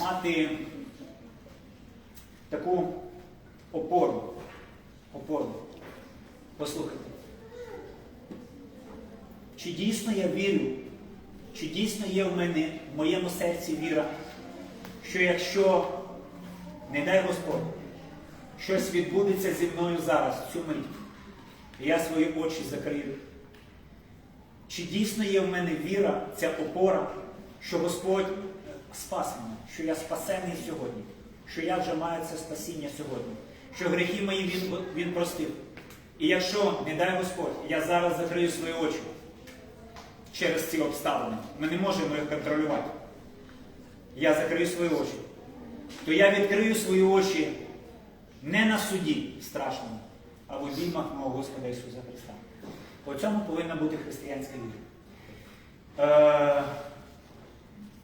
мати таку опору. Опору. Послухайте. Чи дійсно я вірю, чи дійсно є в мене в моєму серці віра, що якщо, не дай Господь, щось відбудеться зі мною зараз, цю мить, я свої очі закрию. Чи дійсно є в мене віра, ця опора, що Господь спас мене, що я спасений сьогодні, що я вже маю це спасіння сьогодні, що гріхи мої Він, він простив. І якщо, не дай Господь, я зараз закрию свої очі через ці обставини, ми не можемо їх контролювати. Я закрию свої очі, то я відкрию свої очі не на суді страшному, а в обіймах мого Господа Ісуса Христа. По цьому повинна бути християнська віра.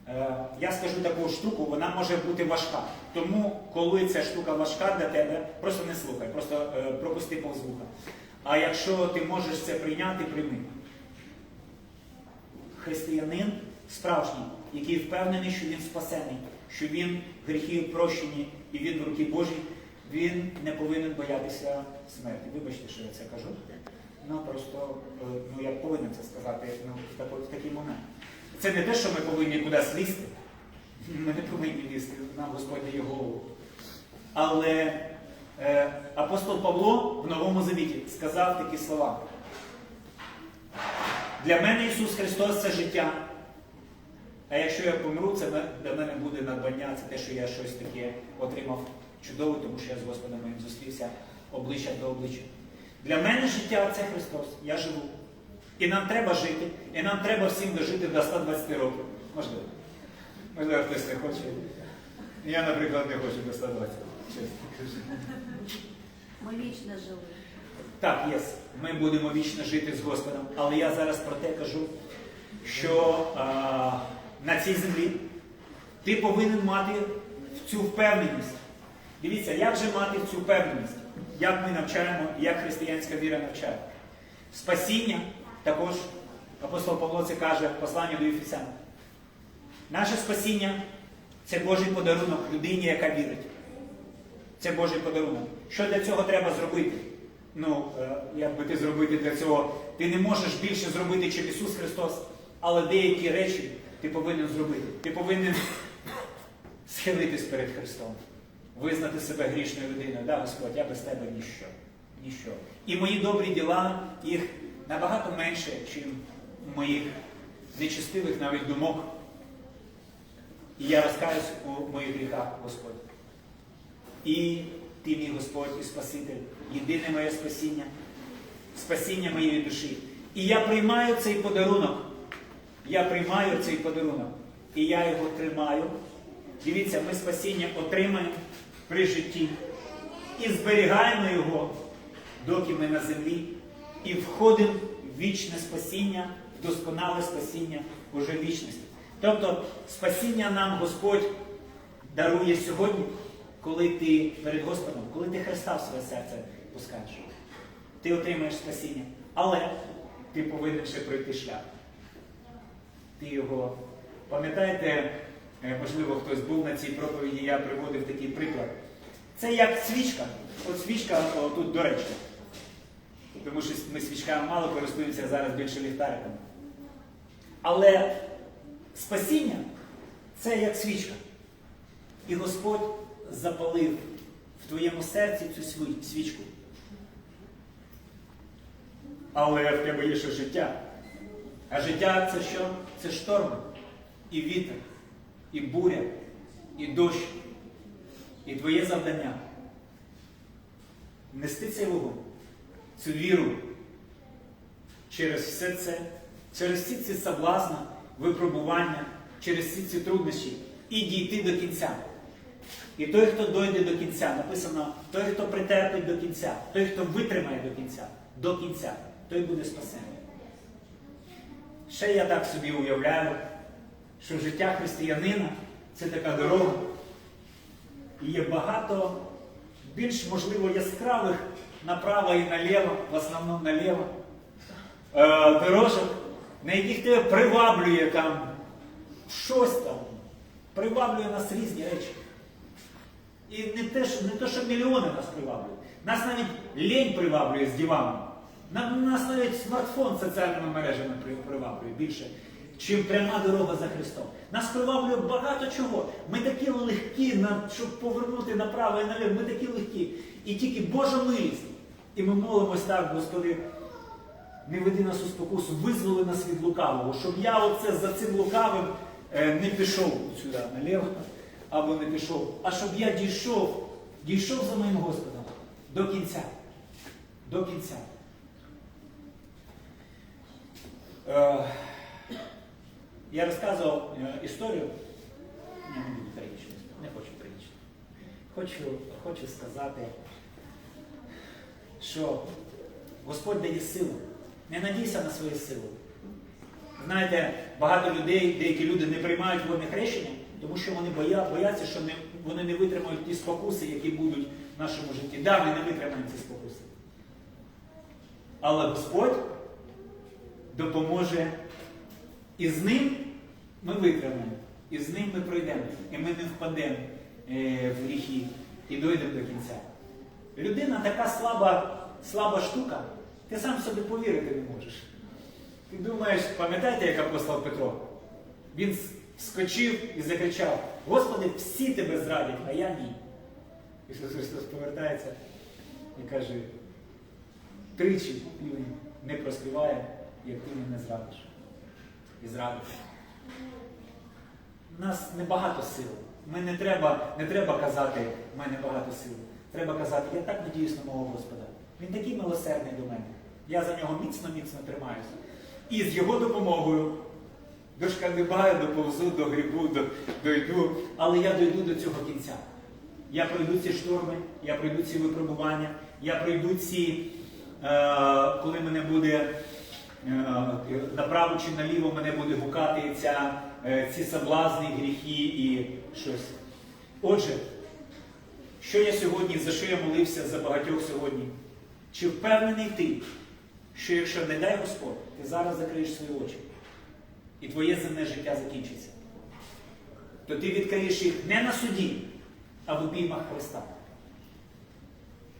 Е, я скажу таку штуку, вона може бути важка. Тому, коли ця штука важка для тебе, просто не слухай, просто е, пропусти повз вуха. А якщо ти можеш це прийняти, прийми. Християнин справжній, який впевнений, що він спасений, що він гріхи прощені і він в руки Божій, він не повинен боятися смерті. Вибачте, що я це кажу. Ну просто е, ну, я повинен це сказати ну, в такий момент. Це не те, що ми повинні кудись лізти. Ми не повинні лізти, нам Господь дає голову. Але е, апостол Павло в Новому Завіті сказав такі слова. Для мене Ісус Христос це життя. А якщо я помру, це для мене буде надбання, це те, що я щось таке отримав чудове, тому що я з Господом моїм зустрівся обличчя до обличчя. Для мене життя це Христос. Я живу. І нам треба жити, і нам треба всім дожити до 120 років. Можливо. Можливо, хтось не хоче. Я, наприклад, не хочу до 120. Чесно. Ми вічно жили. Так, єс, ми будемо вічно жити з Господом, але я зараз про те кажу, що а, на цій землі ти повинен мати цю впевненість. Дивіться, як же мати цю впевненість? Як ми навчаємо, як християнська віра навчає? Спасіння також, апостол Павло це каже в до Ефесян. Наше спасіння це Божий подарунок людині, яка вірить. Це Божий подарунок. Що для цього треба зробити? Ну, е, як би ти зробити для цього? Ти не можеш більше зробити, ніж Ісус Христос, але деякі речі ти повинен зробити. Ти повинен схилитись перед Христом, визнати себе грішною людиною. Да, Господь, я без тебе ніщо. ніщо. І мої добрі діла, їх набагато менше, ніж моїх нечестивих навіть думок. І я розкаюсь у моїх гріхах, Господь. І ти, мій Господь і Спаситель, єдине моє спасіння, спасіння моєї душі. І я приймаю цей подарунок. Я приймаю цей подарунок. І я його тримаю. Дивіться, ми спасіння отримаємо при житті і зберігаємо його, доки ми на землі, і входимо в вічне спасіння, в досконале спасіння уже вічності. Тобто спасіння нам Господь дарує сьогодні, коли ти перед Господом, коли ти Христа в своє серце пускаєш. Ти отримаєш спасіння. Але ти повинен ще пройти шлях. Ти його. Пам'ятаєте, е, можливо, хтось був на цій проповіді, я приводив такий приклад. Це як свічка. От свічка тут до речі. Тому що ми свічками мало користуємося зараз більше ліхтариками. Але спасіння це як свічка. І Господь запалив в твоєму серці цю свічку. Але в тебе є ще життя. А життя це що? Це шторми, і вітер, і буря, і дощ. І твоє завдання нести цей вогонь, цю віру через все це, через всі ці соблазни, випробування, через всі ці труднощі і дійти до кінця. І той, хто дойде до кінця, написано, той, хто притерпить до кінця, той, хто витримає до кінця, до кінця, той буде спасений. Ще я так собі уявляю, що життя християнина це така дорога. І є багато більш, можливо, яскравих направо і наліво, в основному наліво, е, дорожок, на яких тебе приваблює там щось там, Приваблює нас різні речі. І не те, що, не те, що мільйони нас приваблюють. Нас навіть лінь приваблює з диваном. На- Нас навіть смартфон соціальними мережами приваблює більше, чим пряма дорога за Христом. Нас приваблює багато чого. Ми такі легкі, щоб повернути направо і наліво. Ми такі легкі. І тільки Божа милість. І ми молимось так, Господи, не веди нас у спокусу, визволи нас від лукавого, щоб я оце за цим лукавим е, не пішов сюди наліво або не пішов, а щоб я дійшов, дійшов за моїм Господом до кінця. До кінця. Я розказував е, історію. Не буду трагічно, не хочу трагічно. Хочу, хочу сказати, що Господь дає силу. Не надійся на свої сили. Знаєте, багато людей, деякі люди не приймають водне хрещення, тому що вони боя, бояться, що не, вони не витримають ті спокуси, які будуть в нашому житті. Да, ми не витримаємо ці спокуси. Але Господь допоможе. І з ним ми витримаємо, і з ним ми пройдемо, і ми не впадемо е, в гріхи і дойдемо до кінця. Людина така слаба, слаба штука, ти сам собі повірити не можеш. Ти думаєш, пам'ятаєте, як апостол Петро? Він вскочив і закричав: Господи, всі тебе зрадять, а я ні. Ісус Христос повертається і каже, тричі півень не проспіває, як ти мене зрадиш. І зрадиш. У нас небагато сил. Ми не треба, не треба казати, в мене багато сил. Треба казати, я так надіюсь на мого Господа. Він такий милосердний до мене. Я за нього міцно-міцно тримаюся. І з його допомогою дошкандибаю, доповзу, до грибу, до, дойду. Але я дойду до цього кінця. Я пройду ці шторми, я пройду ці випробування, я пройду ці, е, коли мене буде направо чи наліво мене буде гукати ця, е, ці соблазни, гріхи і щось. Отже, що я сьогодні, за що я молився за багатьох сьогодні? Чи впевнений ти, що якщо не дай Господь, ти зараз закриєш свої очі, і твоє земне життя закінчиться, то ти відкриєш їх не на суді, а в обіймах Христа.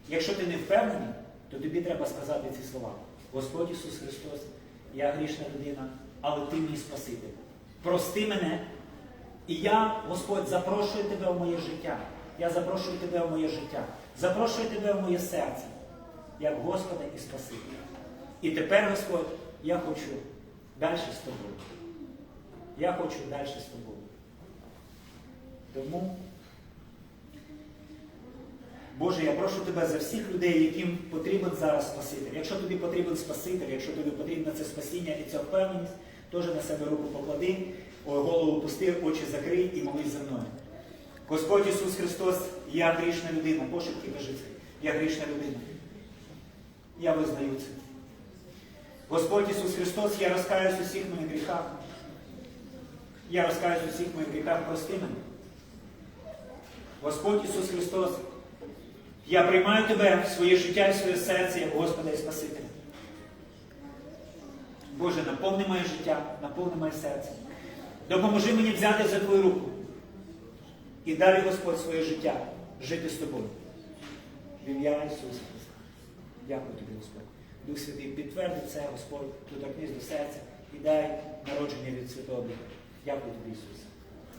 Якщо ти не впевнений, то тобі треба сказати ці слова. Господь Ісус Христос, я грішна людина, але ти мій Спаситель. Прости мене, і я, Господь, запрошую тебе в моє життя. Я запрошую тебе в моє життя. Запрошую тебе в моє серце, як Господа і Спасителя. І тепер, Господь, я хочу далі з тобою. Я хочу далі з тобою. Тому, Боже, я прошу тебе за всіх людей, яким потрібен зараз Спаситель. Якщо тобі потрібен Спаситель, якщо тобі потрібно це спасіння і ця впевненість, теж на себе руку поклади, голову пусти, очі закрий і молись за мною. Господь Ісус Христос, я грішна людина, пошепки кажи це. Я грішна людина. Я визнаю це. Господь Ісус Христос, я розкаюсь у всіх моїх гріхах. Я розкаюсь у всіх моїх гріхах, прости мене. Господь Ісус Христос, я приймаю Тебе в своє життя і своє серце як Господа і Спасителя. Боже, наповни моє життя, наповни моє серце. Допоможи мені взяти за Твою руку. І далі, Господь, своє життя жити з тобою. В ім'я Ісуса Христа. Дякую тобі, Господь. Дух Святий, підтверди це, Господь, доторкнись до серця і дай народження від Святого Духа. Дякую тобі, Ісусе.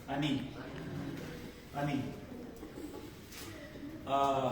Амінь. Амінь. А,